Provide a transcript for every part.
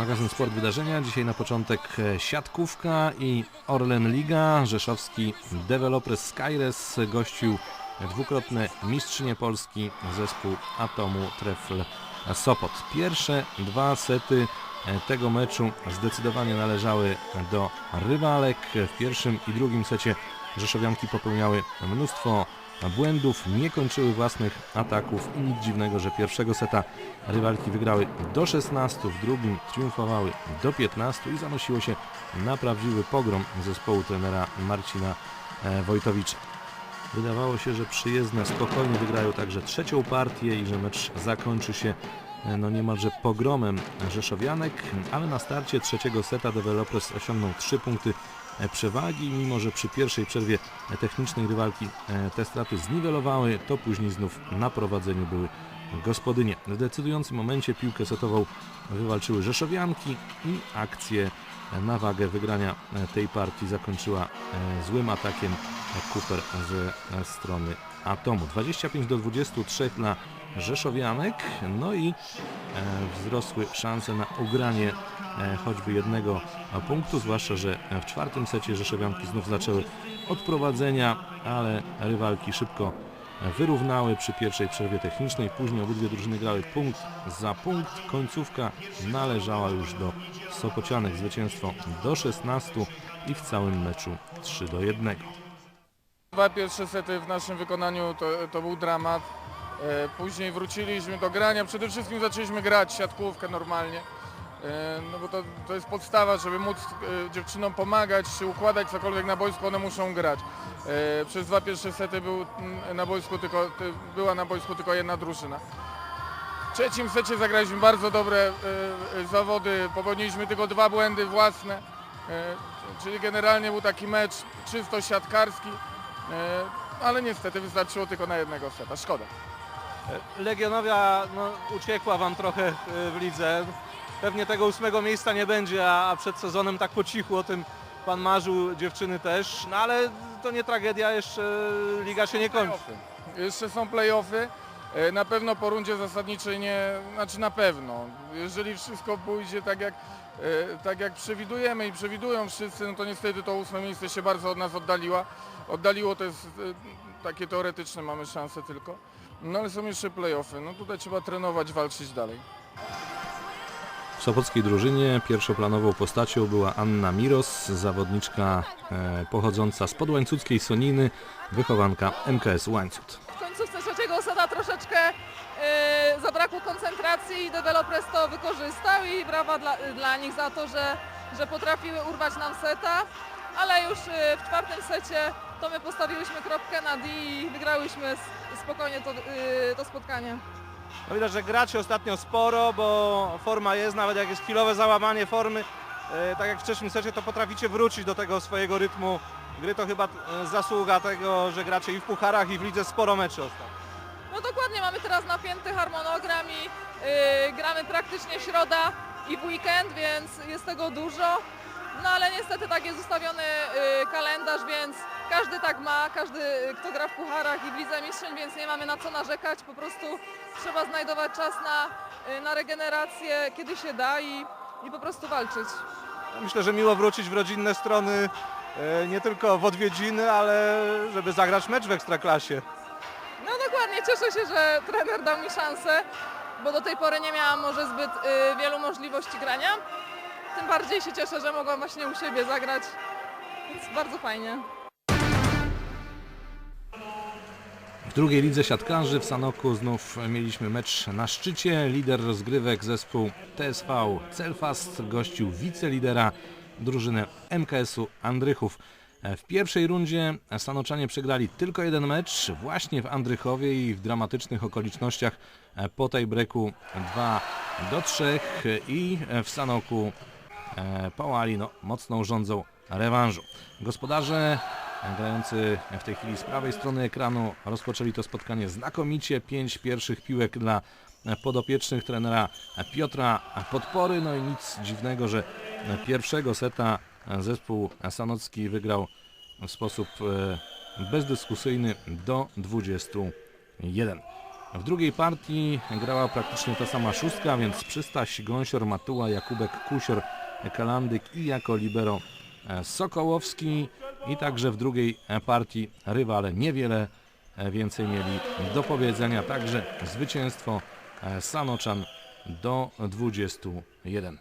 Magazyn Sport Wydarzenia. Dzisiaj na początek e, siatkówka i Orlen Liga. Rzeszowski Developers Skyres gościł dwukrotne mistrzynie Polski zespół Atomu Trefl Sopot. Pierwsze dwa sety e, tego meczu zdecydowanie należały do rywalek. W pierwszym i drugim secie Rzeszowianki popełniały mnóstwo błędów, nie kończyły własnych ataków i nic dziwnego, że pierwszego seta rywalki wygrały do 16, w drugim triumfowały do 15 i zanosiło się na prawdziwy pogrom zespołu trenera Marcina e, Wojtowicza. Wydawało się, że przyjezdne spokojnie wygrają także trzecią partię i że mecz zakończy się e, no niemalże pogromem Rzeszowianek, ale na starcie trzeciego seta Developers osiągnął 3 punkty przewagi, mimo że przy pierwszej przerwie e, technicznej rywalki e, te straty zniwelowały, to później znów na prowadzeniu były gospodynie. W decydującym momencie piłkę setową wywalczyły Rzeszowianki i akcję e, na wagę wygrania e, tej partii zakończyła e, złym atakiem e, Cooper z e, strony Atomu. 25 do 23 dla Rzeszowianek, no i e, wzrosły szanse na ugranie e, choćby jednego e, punktu, zwłaszcza, że w czwartym secie Rzeszowianki znów zaczęły od prowadzenia, ale rywalki szybko wyrównały przy pierwszej przerwie technicznej. Później obydwie drużyny grały punkt za punkt. Końcówka należała już do Sopocianek. Zwycięstwo do 16 i w całym meczu 3 do 1. Dwa pierwsze sety w naszym wykonaniu to, to był dramat. E, Później wróciliśmy do grania. Przede wszystkim zaczęliśmy grać siatkówkę normalnie. E, No bo to, to jest podstawa, żeby móc e, dziewczynom pomagać czy układać cokolwiek na boisku, one muszą grać. E, Przez dwa pierwsze sety był mm, na boisku tylko, ty- była na boisku tylko jedna drużyna. W trzecim secie zagraliśmy bardzo dobre zawody, popełniliśmy tylko dwa błędy własne. Czyli generalnie był taki mecz czysto siatkarski. Ale niestety wystarczyło tylko na jednego seta. Szkoda. Legionowia no, uciekła Wam trochę w lidze. Pewnie tego ósmego miejsca nie będzie, a przed sezonem tak po cichu o tym Pan marzył, dziewczyny też. No ale to nie tragedia, jeszcze liga się nie kończy. Jeszcze są playoffy. E, Na pewno po rundzie zasadniczej nie, znaczy na pewno. Jeżeli wszystko pójdzie tak jak, e, tak jak przewidujemy i przewidują wszyscy, no to niestety to ósme miejsce się bardzo od nas oddaliła. Oddaliło to jest e, takie teoretyczne, mamy szanse tylko. No ale są jeszcze playoffy. No tutaj trzeba trenować, walczyć dalej. W sopockiej drużynie pierwszoplanową postacią była Anna Miros, zawodniczka e, pochodząca z podłańcuckiej Soniny, wychowanka MKS Łańcut. W końcówce trzeciego seta troszeczkę e, zabrakło koncentracji i developers to wykorzystał i brawa dla, dla nich za to, że, że potrafiły urwać nam seta, ale już e, w czwartym secie to my postawiliśmy kropkę na D i wygrałyśmy spokojnie to, e, to spotkanie. No widać, że gracie ostatnio sporo, bo forma jest, nawet jak jest chwilowe załamanie formy, e, tak jak w wcześniej secie, to potraficie wrócić do tego swojego rytmu gry. To chyba e, zasługa tego, że gracie i w pucharach, i w lidze sporo meczy ostatnio. No dokładnie, mamy teraz napięty harmonogram i y, gramy praktycznie środa i w weekend, więc jest tego dużo. No ale niestety tak jest ustawiony y, kalendarz, więc każdy tak ma, każdy y, kto gra w pucharach i w Lidze Mistrzeń, więc nie mamy na co narzekać, po prostu trzeba znajdować czas na, y, na regenerację, kiedy się da i, i po prostu walczyć. Myślę, że miło wrócić w rodzinne strony, e, nie tylko w odwiedziny, ale żeby zagrać mecz w Ekstraklasie. No dokładnie, cieszę się, że trener dał mi szansę, bo do tej pory nie miałam może zbyt y, wielu możliwości grania. Tym bardziej się cieszę, że mogłam właśnie u siebie zagrać, więc bardzo fajnie. W drugiej lidze siatkarzy w Sanoku znów mieliśmy mecz na szczycie. Lider rozgrywek zespół TSV Celfast gościł wicelidera drużynę MKS-u Andrychów. W pierwszej rundzie Sanoczanie przegrali tylko jeden mecz właśnie w Andrychowie i w dramatycznych okolicznościach po breaku 2 do 3 i w Sanoku e, Pałali no, mocną rządzą rewanżu. Gospodarze grający w tej chwili z prawej strony ekranu rozpoczęli to spotkanie znakomicie. Pięć pierwszych piłek dla podopiecznych trenera Piotra Podpory. No i nic dziwnego, że pierwszego seta zespół Sanocki wygrał w sposób e, bezdyskusyjny do 21. W drugiej partii grała praktycznie ta sama szóstka, więc Przystaś, Gąsior, Matuła, Jakubek, Kusior, Kalandyk i jako libero Sokołowski. I także w drugiej e, partii rywale niewiele e, więcej mieli do powiedzenia. Także zwycięstwo e, Sanoczan do 21.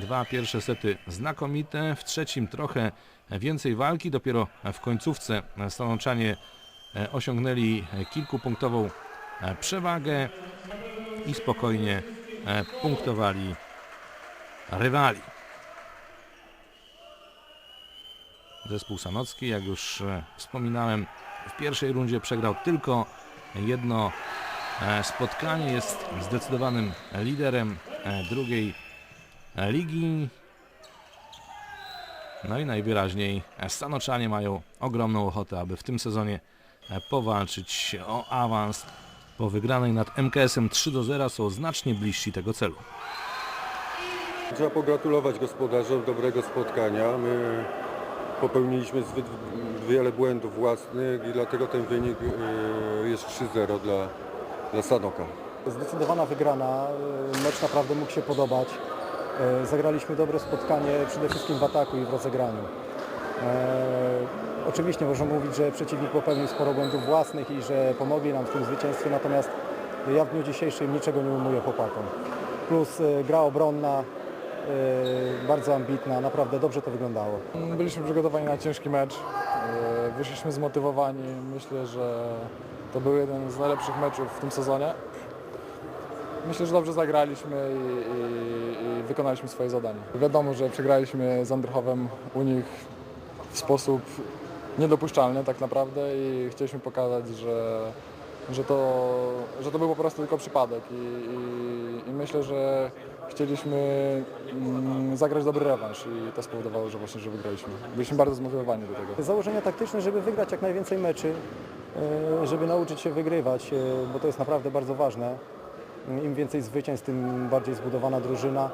Dwa pierwsze sety znakomite, w trzecim trochę więcej walki, dopiero w końcówce Stanoczanie e, osiągnęli kilkupunktową e, przewagę i spokojnie e, punktowali rywali. Zespół Sanocki, jak już e, wspominałem, w pierwszej rundzie przegrał tylko jedno e, spotkanie, jest zdecydowanym liderem e, drugiej ligi. No i najwyraźniej Stanoczanie mają ogromną ochotę, aby w tym sezonie powalczyć o awans. Po wygranej nad MKS-em 3 do 0 są znacznie bliżsi tego celu. Trzeba pogratulować gospodarzom dobrego spotkania. My popełniliśmy zbyt wiele błędów własnych i dlatego ten wynik y, jest 3-0 dla, dla Sanoka. Zdecydowana wygrana, y, mecz naprawdę mógł się podobać. Y, Zagraliśmy dobre spotkanie przede wszystkim w ataku i w rozegraniu. Oczywiście można mówić, że przeciwnik popełnił sporo błędów własnych i że pomogli nam w tym zwycięstwie, natomiast ja w dniu dzisiejszym niczego nie umuję chłopakom. Plus gra obronna, bardzo ambitna, naprawdę dobrze to wyglądało. Byliśmy przygotowani na ciężki mecz. E, Wyszliśmy zmotywowani. Myślę, że to był jeden z najlepszych meczów w tym sezonie. Myślę, że dobrze zagraliśmy i, i, i wykonaliśmy swoje zadanie. Wiadomo, że przegraliśmy z Anderchowem u nich w sposób niedopuszczalny tak naprawdę i chcieliśmy pokazać, że, że, to, że to był po prostu tylko przypadek i, i, i myślę, że chcieliśmy mm, zagrać dobry rewanż i to spowodowało, że właśnie, że wygraliśmy. Byliśmy bardzo zmotywowani do tego. Założenia taktyczne, żeby wygrać jak najwięcej meczy, e, żeby nauczyć się wygrywać, e, bo to jest naprawdę bardzo ważne. Im więcej zwycięstw, tym bardziej zbudowana drużyna.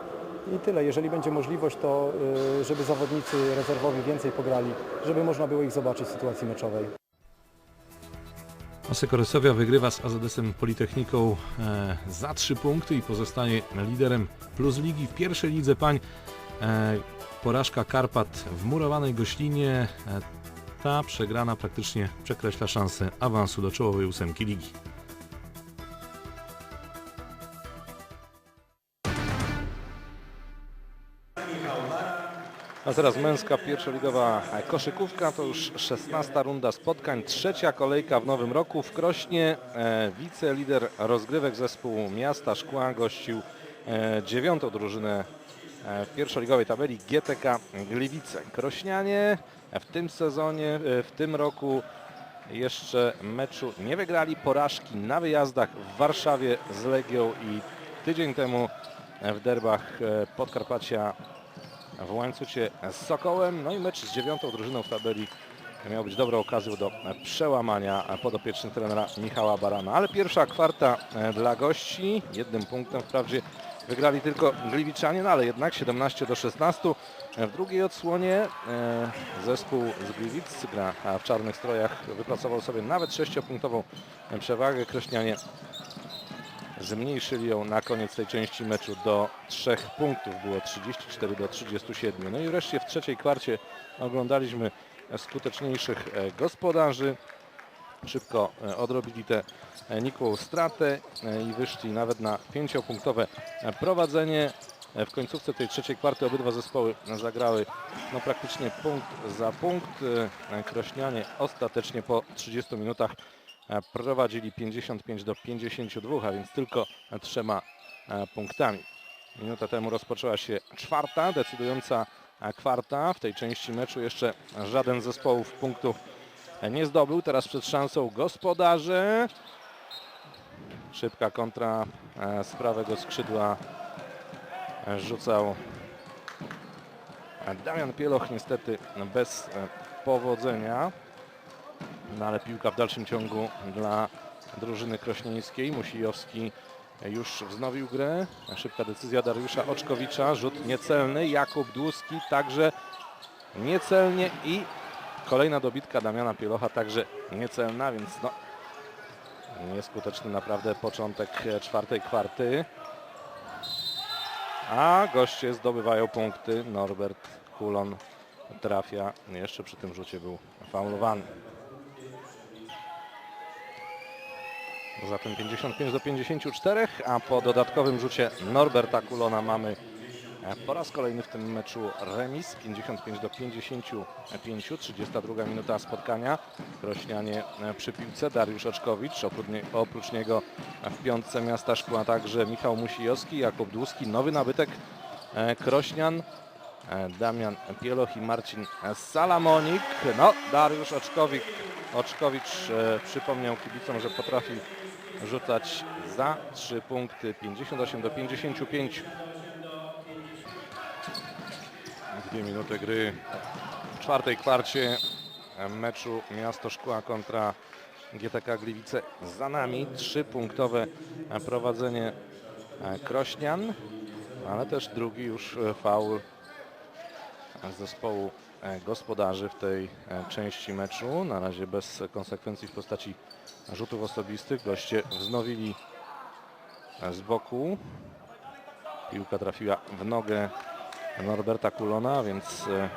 I tyle. Jeżeli będzie możliwość, to e, żeby zawodnicy rezerwowi więcej pograli, żeby można było ich zobaczyć w sytuacji meczowej. Asekorysowia wygrywa z AZS-em Politechniką e, za 3 punkty i pozostaje liderem plus ligi. W pierwszej lidze pań e, porażka Karpat w murowanej goślinie. E, ta przegrana praktycznie przekreśla szansę awansu do czołowej ósemki ligi. A teraz męska pierwszoligowa koszykówka, to już 16 runda spotkań, trzecia kolejka w nowym roku. W Krośnie e, wicelider rozgrywek zespół Miasta Szkła gościł e, dziewiątą drużynę e, pierwszoligowej tabeli GTK Gliwice. Krośnianie w tym sezonie, e, w tym roku jeszcze meczu nie wygrali. Porażki na wyjazdach w Warszawie z Legią i tydzień temu w derbach Podkarpacia w łańcucie z Sokołem. No i mecz z dziewiątą drużyną w tabeli miał być dobrą okazją do przełamania podopiecznych trenera Michała Barana. Ale pierwsza kwarta e, dla gości, jednym punktem wprawdzie wygrali tylko Gliwiczanie, no ale jednak 17 do 16. W drugiej odsłonie e, zespół z Gliwic gra w czarnych strojach wypracował sobie nawet 6-punktową przewagę. Krośnianie zmniejszyli ją na koniec tej części meczu do 3 punktów. Było 34 do 37. No i wreszcie w trzeciej kwarcie oglądaliśmy skuteczniejszych e, gospodarzy. Szybko e, odrobili tę e, nikłą stratę i wyszli nawet na pięciopunktowe prowadzenie. W końcówce tej trzeciej kwarty obydwa zespoły zagrały no, praktycznie punkt za punkt. Krośnianie ostatecznie po 30 minutach prowadzili 55 do 52, a więc tylko trzema e, punktami. Minutę temu rozpoczęła się czwarta, decydująca e, kwarta. W tej części meczu jeszcze żaden z zespołów punktów e, nie zdobył. Teraz przed szansą gospodarze. Szybka kontra e, z prawego skrzydła e, rzucał e, Damian Pieloch niestety bez e, powodzenia. No ale piłka w dalszym ciągu dla drużyny krośnieńskiej. Musijowski już wznowił grę. Szybka decyzja Dariusza Oczkowicza. Rzut niecelny. Jakub Dłuski także niecelnie i kolejna dobitka Damiana Pielocha także niecelna, więc no Nieskuteczny naprawdę początek czwartej kwarty. A goście zdobywają punkty. Norbert Kulon trafia. Jeszcze przy tym rzucie był faulowany. Zatem 55 do 54, a po dodatkowym rzucie Norberta Kulona mamy e, po raz kolejny w tym meczu remis 55 do 55, 32 minuta spotkania. Krośnianie e, przy piłce, Dariusz Oczkowicz, oprócz, nie, oprócz niego w piątce miasta szkła także Michał Musijowski, Jakub Dłuski, nowy nabytek e, Krośnian, Damian Pieloch i Marcin Salamonik. No, Dariusz Oczkowicz, Oczkowicz przypomniał kibicom, że potrafi rzucać za 3 punkty 58 do 55. Dwie minuty gry w czwartej kwarcie meczu Miasto Szkła kontra GTK Gliwice za nami. Trzypunktowe prowadzenie Krośnian, ale też drugi już faul zespołu gospodarzy w tej części meczu. Na razie bez konsekwencji w postaci rzutów osobistych. Goście wznowili z boku. Piłka trafiła w nogę Norberta Kulona, więc e,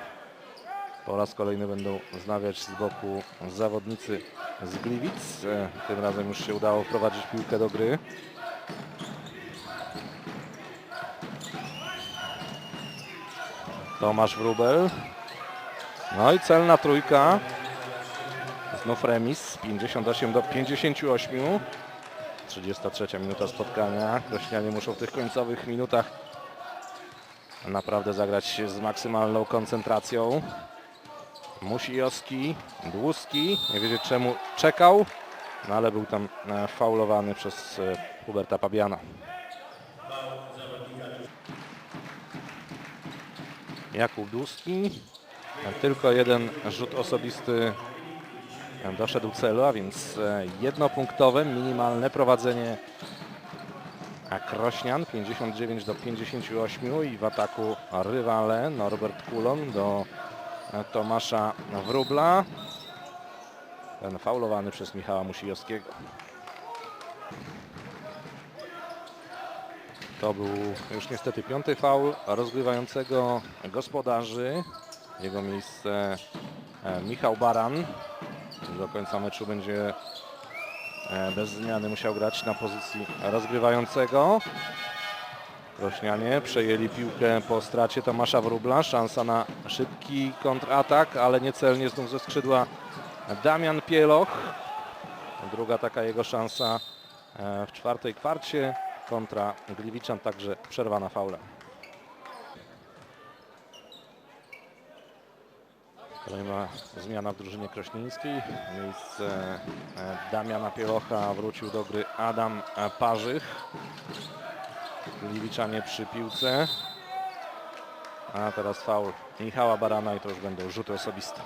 po raz kolejny będą znawiać z boku zawodnicy z Gliwic. E, Tym razem już się udało wprowadzić piłkę do gry. Tomasz Wrubel. No i celna trójka. Znów remis 58 do 58. 33 minuta spotkania. Krośnianie muszą w tych końcowych minutach naprawdę zagrać z maksymalną koncentracją. Musijowski, Dłuski, nie wiedzieć czemu czekał, no ale był tam e, faulowany przez e, Huberta Pabiana. Jakub Dłuski, tylko jeden rzut osobisty doszedł celu, a więc e, jednopunktowe, minimalne prowadzenie a Krośnian 59 do 58 i w ataku rywale Norbert Kulon do e, Tomasza Wróbla. Ten faulowany przez Michała Musijowskiego. To był już niestety piąty faul rozgrywającego gospodarzy. Jego miejsce e, Michał Baran. Do końca meczu będzie e, bez zmiany musiał grać na pozycji rozgrywającego. Rośnianie przejęli piłkę po stracie Tomasza Wróbla. Szansa na szybki kontratak, ale niecelnie znów ze skrzydła Damian Pieloch. Druga taka jego szansa e, w czwartej kwarcie kontra Gliwiczan, także przerwana faulem. Kolejna zmiana w drużynie krośnieńskiej. Miejsce e, Damiana Pielocha wrócił do gry Adam Parzych. Gliwiczanie przy piłce. A teraz faul Michała Barana i to już będą rzuty osobiste.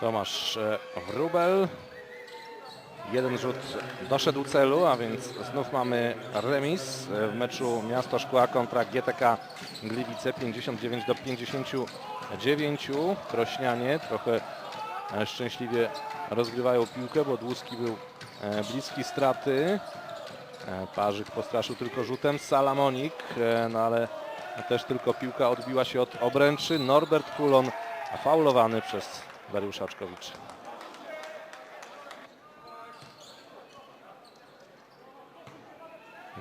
Tomasz e, Wrubel. Jeden rzut doszedł celu, a więc znów mamy remis w meczu Miasto Szkła kontra GTK Gliwice 59 do 59. Krośnianie trochę e, szczęśliwie rozgrywają piłkę, bo Dłuski był e, bliski straty. E, Parzyk postraszył tylko rzutem. Salamonik, no ale też tylko piłka odbiła się od obręczy. Norbert Kulon faulowany przez Dariusza Oczkowicza.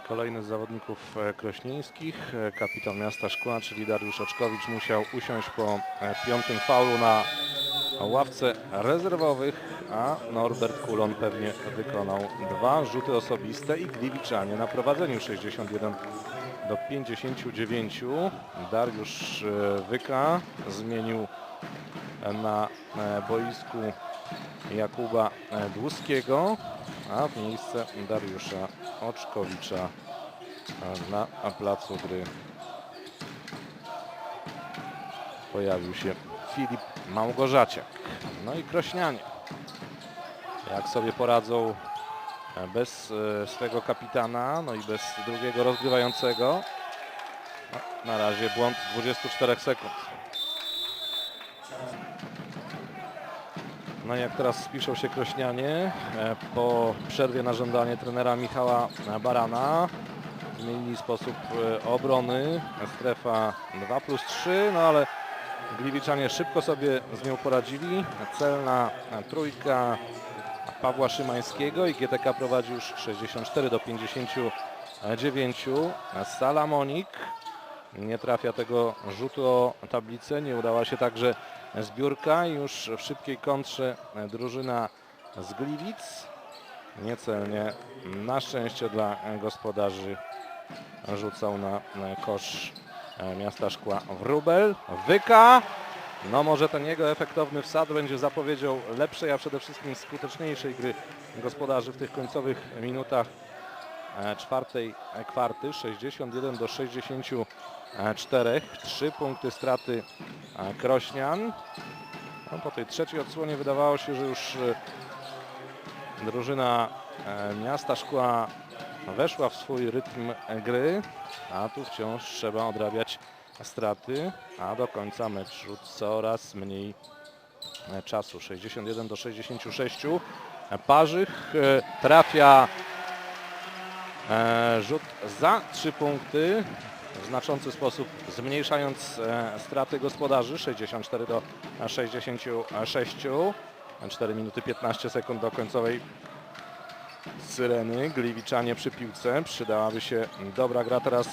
Kolejny z zawodników e, krośnieńskich, e, kapitan miasta Szkła, czyli Dariusz Oczkowicz musiał usiąść po e, piątym faulu na ławce rezerwowych, a Norbert Kulon pewnie wykonał dwa rzuty osobiste i Gliwiczanie na prowadzeniu. 61 do 59. Dariusz Wyka zmienił na boisku Jakuba Dłuskiego, a w miejsce Dariusza Oczkowicza na placu gry pojawił się Filip Małgorzaciak. No i Krośnianie. Jak sobie poradzą e, bez e, swego kapitana, no i bez drugiego rozgrywającego. No, na razie błąd 24 sekund. No jak teraz spiszą się Krośnianie e, po przerwie na żądanie trenera Michała Barana. Zmienili sposób e, obrony. Strefa 2 plus 3, no ale Gliwiczanie szybko sobie z nią poradzili. Celna trójka Pawła Szymańskiego i GTK prowadzi już 64 do 59. Salamonik nie trafia tego rzutu o tablicę. Nie udała się także zbiórka. Już w szybkiej kontrze drużyna z Gliwic. Niecelnie, na szczęście dla gospodarzy, rzucał na kosz miasta Szkła Wróbel. Wyka. No może ten jego efektowny wsad będzie zapowiedzią lepszej, a przede wszystkim skuteczniejszej gry gospodarzy w tych końcowych minutach e, czwartej kwarty. 61 do 64. Trzy punkty straty e, Krośnian. No, po tej trzeciej odsłonie wydawało się, że już e, drużyna e, miasta Szkła weszła w swój rytm gry, a tu wciąż trzeba odrabiać straty, a do końca meczu coraz mniej e, czasu. 61 do 66. E, Parzych e, trafia e, rzut za 3 punkty w znaczący sposób zmniejszając e, straty gospodarzy 64 do 66 4 minuty 15 sekund do końcowej syreny. Gliwiczanie przy piłce przydałaby się dobra gra teraz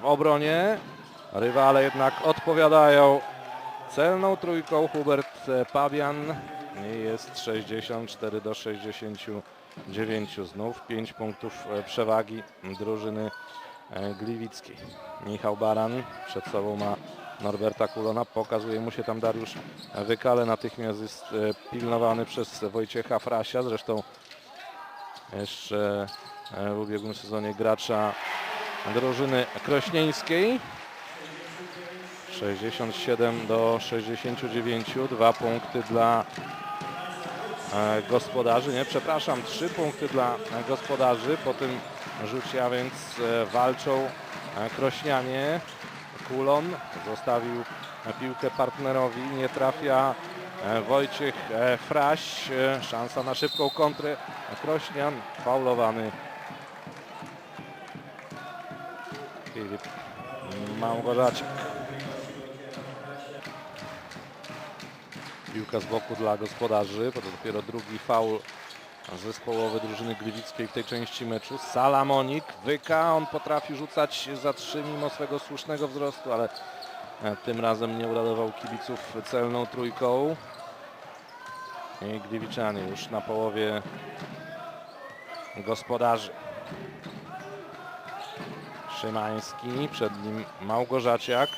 w obronie. Rywale jednak odpowiadają. Celną trójką Hubert Pabian jest 64 do 69 znów 5 punktów przewagi drużyny e, gliwickiej. Michał Baran przed sobą ma Norberta Kulona, pokazuje mu się tam Dariusz Wykale, natychmiast jest e, pilnowany przez Wojciecha Frasia, zresztą jeszcze e, w ubiegłym sezonie gracza drużyny krośnieńskiej. 67 do 69, dwa punkty dla e, gospodarzy, nie, przepraszam, trzy punkty dla e, gospodarzy po tym rzucie, a więc e, walczą e, krośnianie. Kulon zostawił e, piłkę partnerowi, nie trafia e, Wojciech e, Fraś, e, szansa na szybką kontrę Krośnian, faulowany Filip Małgorzaciak. Piłka z boku dla gospodarzy, to dopiero drugi faul zespołowy drużyny gliwickiej w tej części meczu. Salamonik, Wyka, on potrafi rzucać za trzy mimo swego słusznego wzrostu, ale e, tym razem nie uradował kibiców celną trójką. I Gliwiczanie już na połowie gospodarzy. Szymański, przed nim Małgorzaciak.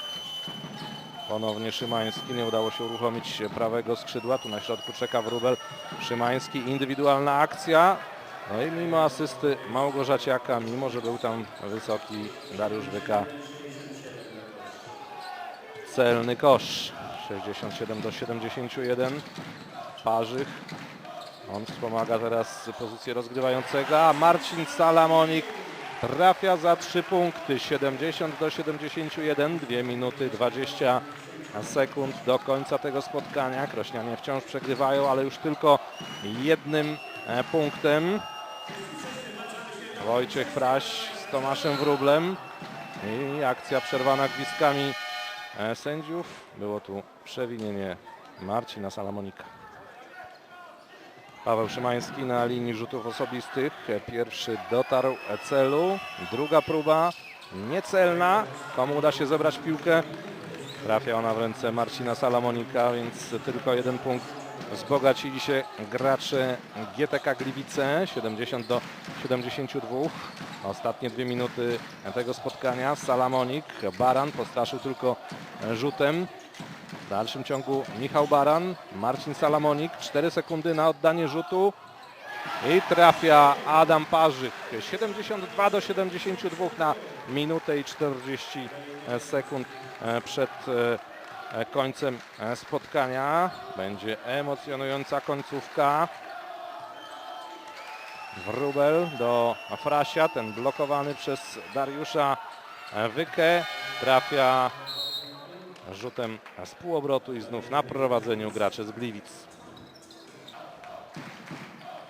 Ponownie Szymański, nie udało się uruchomić prawego skrzydła. Tu na środku czeka Wróbel. Szymański, indywidualna akcja. No i mimo asysty Małgorzaciaka, mimo że był tam wysoki Dariusz Wyka. Celny kosz. 67 do 71. Parzych. On wspomaga teraz pozycję rozgrywającego, a Marcin Salamonik trafia za 3 punkty. 70 do 71, 2 minuty 20 sekund do końca tego spotkania. Krośnianie wciąż przegrywają, ale już tylko jednym e, punktem. Wojciech Fraś z Tomaszem Wróblem i akcja przerwana gwizdkami e, sędziów. Było tu przewinienie Marcina Salamonika. Paweł Szymański na linii rzutów osobistych. Pierwszy dotarł celu. Druga próba niecelna. Komu uda się zebrać piłkę? Trafia ona w ręce Marcina Salamonika, więc tylko jeden punkt. Wzbogacili się gracze GTK Gliwice 70 do 72. Ostatnie dwie minuty tego spotkania. Salamonik, Baran postraszył tylko rzutem. W dalszym ciągu Michał Baran, Marcin Salamonik, 4 sekundy na oddanie rzutu i trafia Adam Parzych. 72 do 72 na minutę i 40 sekund e, przed e, końcem e, spotkania. Będzie emocjonująca końcówka. Wróbel do Frasia, ten blokowany przez Dariusza Wykę. Trafia rzutem z półobrotu i znów na prowadzeniu gracze z Gliwic.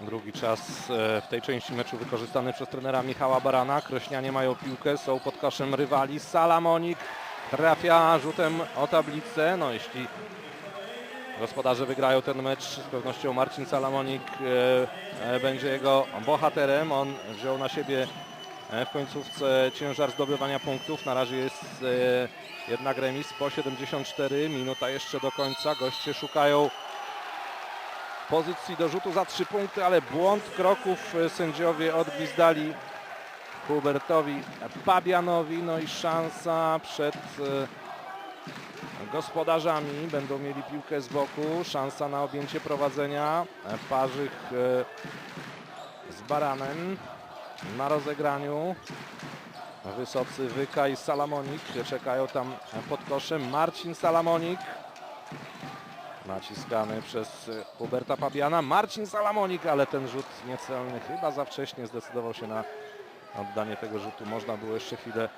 Drugi czas e, w tej części meczu wykorzystany przez trenera Michała Barana. Krośnianie mają piłkę, są pod koszem rywali. Salamonik trafia rzutem o tablicę. No jeśli gospodarze wygrają ten mecz, z pewnością Marcin Salamonik e, e, będzie jego bohaterem. On wziął na siebie w końcówce ciężar zdobywania punktów. Na razie jest e, jednak remis po 74. Minuta jeszcze do końca. Goście szukają pozycji do rzutu za trzy punkty, ale błąd kroków e, sędziowie odgwizdali Hubertowi Pabianowi. No i szansa przed e, gospodarzami. Będą mieli piłkę z boku. Szansa na objęcie prowadzenia. E, Parzych e, z Baranem na rozegraniu. Wysocy Wyka i Salamonik czekają tam pod koszem. Marcin Salamonik. Naciskany przez Huberta Pabiana. Marcin Salamonik, ale ten rzut niecelny chyba za wcześnie zdecydował się na oddanie tego rzutu. Można było jeszcze chwilę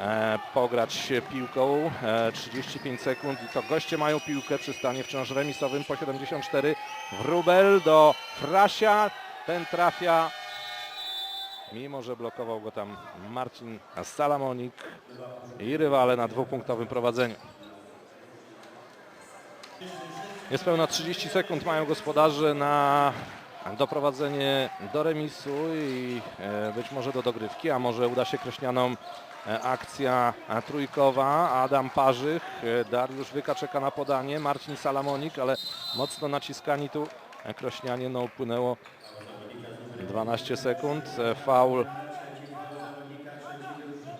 e, pograć piłką. E, 35 sekund i to goście mają piłkę przy stanie wciąż remisowym po 74. Wrubel do Frasia. Ten trafia. Mimo, że blokował go tam Marcin Salamonik i rywale na dwupunktowym prowadzeniu. Niespełna 30 sekund mają gospodarze na doprowadzenie do remisu i e, być może do dogrywki, a może uda się Krośnianom e, akcja trójkowa. Adam Parzych, e, Dariusz Wyka czeka na podanie, Marcin Salamonik, ale mocno naciskani tu Krośnianie, no upłynęło 12 sekund. E, Faul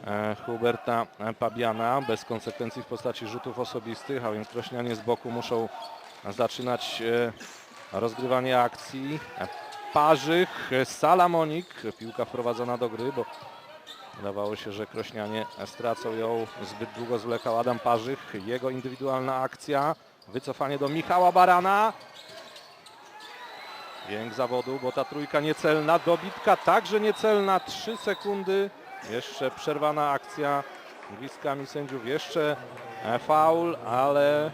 e, Huberta e, Pabiana bez konsekwencji w postaci rzutów osobistych, a więc Krośnianie z boku muszą zaczynać rozgrywanie akcji. Parzych, Salamonik, piłka wprowadzona do gry, bo wydawało się, że Krośnianie stracą ją. Zbyt długo zwlekał Adam Parzych, jego indywidualna akcja. Wycofanie do Michała Barana. Jęk zawodu, bo ta trójka niecelna, dobitka także niecelna, 3 sekundy. Jeszcze przerwana akcja gwizdkami sędziów, jeszcze e, faul, ale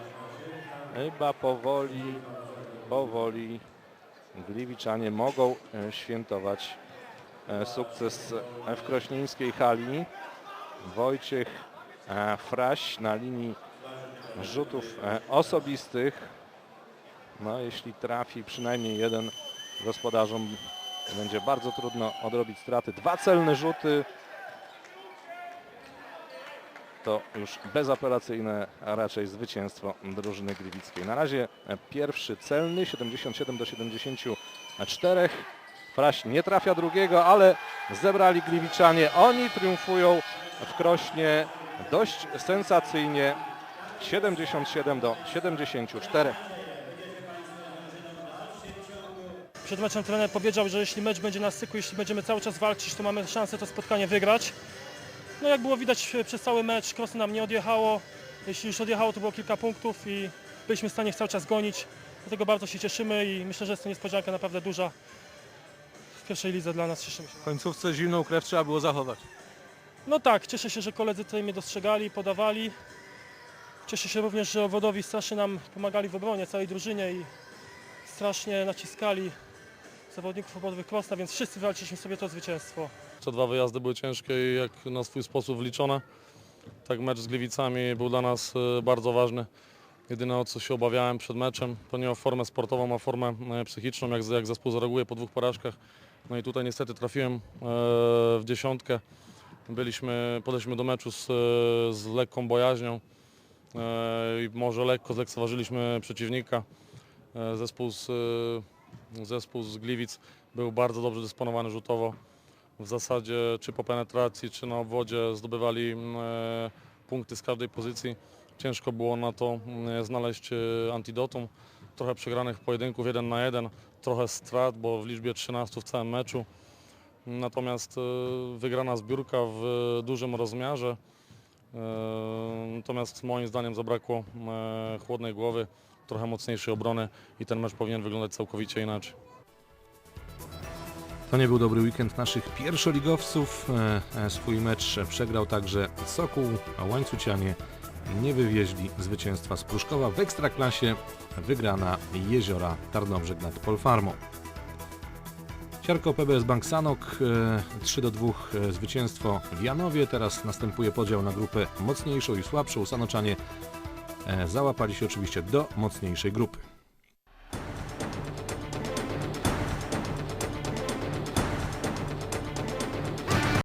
chyba powoli, powoli Gliwiczanie mogą e, świętować e, sukces w krośnieńskiej hali. Wojciech Fraś na linii rzutów osobistych. No, jeśli trafi przynajmniej jeden gospodarzom, będzie bardzo trudno odrobić straty. Dwa celne rzuty to już bezapelacyjne, a raczej zwycięstwo drużyny gliwickiej. Na razie pierwszy celny, 77 do 74. Fraś nie trafia drugiego, ale zebrali gliwiczanie. Oni triumfują w Krośnie dość sensacyjnie 77 do 74. Przed meczem trener powiedział, że jeśli mecz będzie na styku, jeśli będziemy cały czas walczyć, to mamy szansę to spotkanie wygrać. No jak było widać e, przez cały mecz, Krosno nam nie odjechało. Jeśli już odjechało, to było kilka punktów i byliśmy w stanie ich cały czas gonić. Dlatego bardzo się cieszymy i myślę, że jest to niespodzianka naprawdę duża w pierwszej lidze dla nas. Cieszymy się. W końcówce zimną krew trzeba było zachować. No tak, cieszę się, że koledzy tutaj mnie dostrzegali, podawali. Cieszę się również, że Owodowi strasznie nam pomagali w obronie, całej drużynie i strasznie naciskali zawodników obodowych Krosna, więc wszyscy walczyliśmy sobie to zwycięstwo. Te dwa wyjazdy były ciężkie i jak na swój sposób wliczone. Tak mecz z Gliwicami był dla nas e, bardzo ważny. Jedyne o co się obawiałem przed meczem, to nie o formę sportową, a formę e, psychiczną, jak, jak zespół zareaguje po dwóch porażkach. No i tutaj niestety trafiłem e, w dziesiątkę. Byliśmy, podeszliśmy do meczu z, z lekką bojaźnią i może lekko zlekceważyliśmy przeciwnika. Zespół z, zespół z Gliwic był bardzo dobrze dysponowany rzutowo w zasadzie czy po penetracji, czy na obwodzie zdobywali mm, e, punkty z każdej pozycji. Ciężko było na to mm, znaleźć e, antidotum. Trochę przegranych pojedynków jeden na jeden, trochę strat, bo w liczbie 13 w całym meczu. Natomiast e, wygrana zbiórka w dużym rozmiarze. E, Natomiast moim zdaniem zabrakło e, chłodnej głowy, trochę mocniejszej obrony i ten mecz powinien wyglądać całkowicie inaczej. To nie był dobry weekend naszych pierwszoligowców. E, e, Swój mecz przegrał także Sokół, a Łańcucianie nie wywieźli zwycięstwa z Pruszkowa w Ekstraklasie. Wygrana Jeziora Tarnobrzeg nad Polfarmą. Siarko PBS Bank Sanok e, 3 do 2 e, zwycięstwo w Janowie. Teraz następuje podział na grupę mocniejszą i słabszą. Sanoczanie e, załapali się oczywiście do mocniejszej grupy.